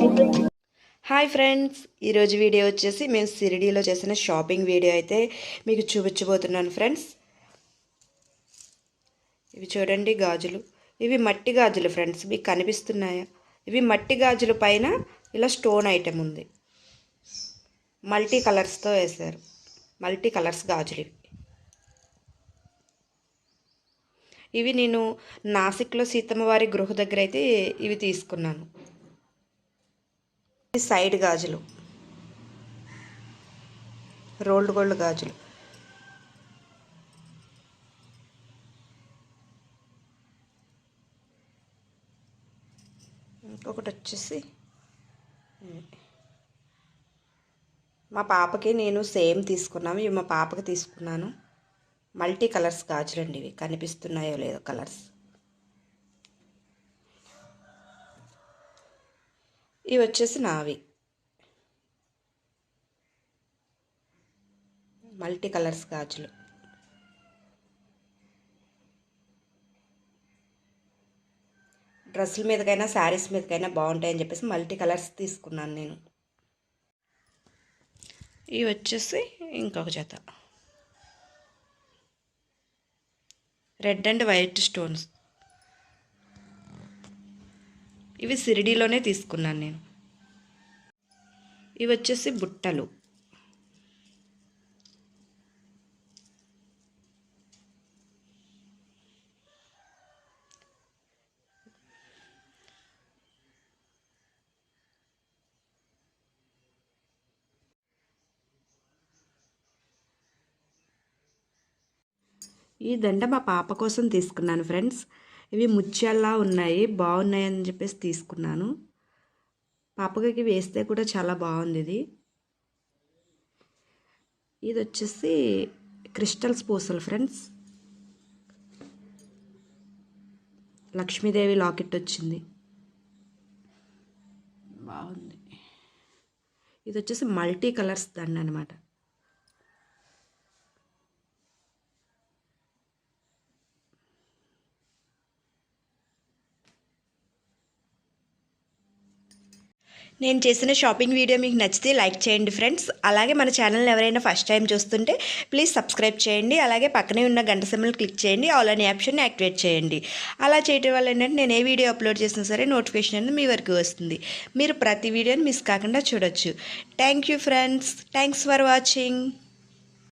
Hi friends ఈరోజు video వచ్చేసి మేము సిరిడీలో చేసిన షాపింగ్ వీడియో అయితే మీకు చూపించబోతున్నాను ఫ్రెండ్స్. ఇవి చూడండి గాజులు. ఇవి మట్టి గాజులు ఫ్రెండ్స్ మీకు కనిపిస్తున్నాయా? ఇవి మట్టి గాజుల పైన ఇలా స్టోన్ ఐటెం ఉంది. మల్టీ కలర్స్తో వేశారు. మల్టీ కలర్స్ గాజులు ఇవి. ఇవి నేను నాసిక్లో సీతమ్మ వారి గృహ దగ్గర అయితే ఇవి తీసుకున్నాను. సైడ్ గాజులు. రోల్డ్ గోల్డ్ గాజులు. ఇంకొకటి వచ్చేసి మా పాపకి నేను సేమ్ తీసుకున్నాము. ఇవి మా పాపకి తీసుకున్నాను. మల్టీ కలర్స్ గాజులండి ఇవి. కనిపిస్తున్నాయో లేదో కలర్స్. ఇవి వచ్చేసి నావి. మల్టీ కలర్స్ గాజులు. డ్రెస్సుల మీదకైనా శారీస్ మీదకైనా బాగుంటాయని చెప్పేసి మల్టీ కలర్స్ తీసుకున్నాను నేను. ఇవి వచ్చేసి ఇంకొక జత. Red and white stones. ఇవి సిరిడిలోనే తీసుకున్నాను నేను. ఇవి వచ్చేసి బుట్టలు. ఈ దండ మా పాప కోసం తీసుకున్నాను ఫ్రెండ్స్. ఇవి ముత్యాల్లా ఉన్నాయి బాగున్నాయని చెప్పేసి తీసుకున్నాను. పాపకి వేస్తే కూడా చాలా బాగుంది ఇది ఇది వచ్చేసి క్రిస్టల్స్ పూసలు ఫ్రెండ్స్. లక్ష్మీదేవి లాకెట్ వచ్చింది. బాగుంది. ఇది వచ్చేసి మల్టీ కలర్స్ దండ అనమాట నేను చేసిన షాపింగ్ వీడియో మీకు నచ్చితే లైక్ చేయండి ఫ్రెండ్స్. అలాగే మన ఛానల్ని ఎవరైనా ఫస్ట్ టైం చూస్తుంటే ప్లీజ్ సబ్స్క్రైబ్ చేయండి. అలాగే పక్కనే ఉన్న గంట సిమ్మలు క్లిక్ చేయండి. ఆల్ అనే ఆప్షన్ని యాక్టివేట్ చేయండి. అలా చేయడం వల్ల ఏంటంటే నేను ఏ వీడియో అప్లోడ్ చేసినా సరే నోటిఫికేషన్ అనేది మీ వరకు వస్తుంది. మీరు ప్రతి వీడియోని మిస్ కాకుండా చూడొచ్చు. Thank you friends. Thanks for watching.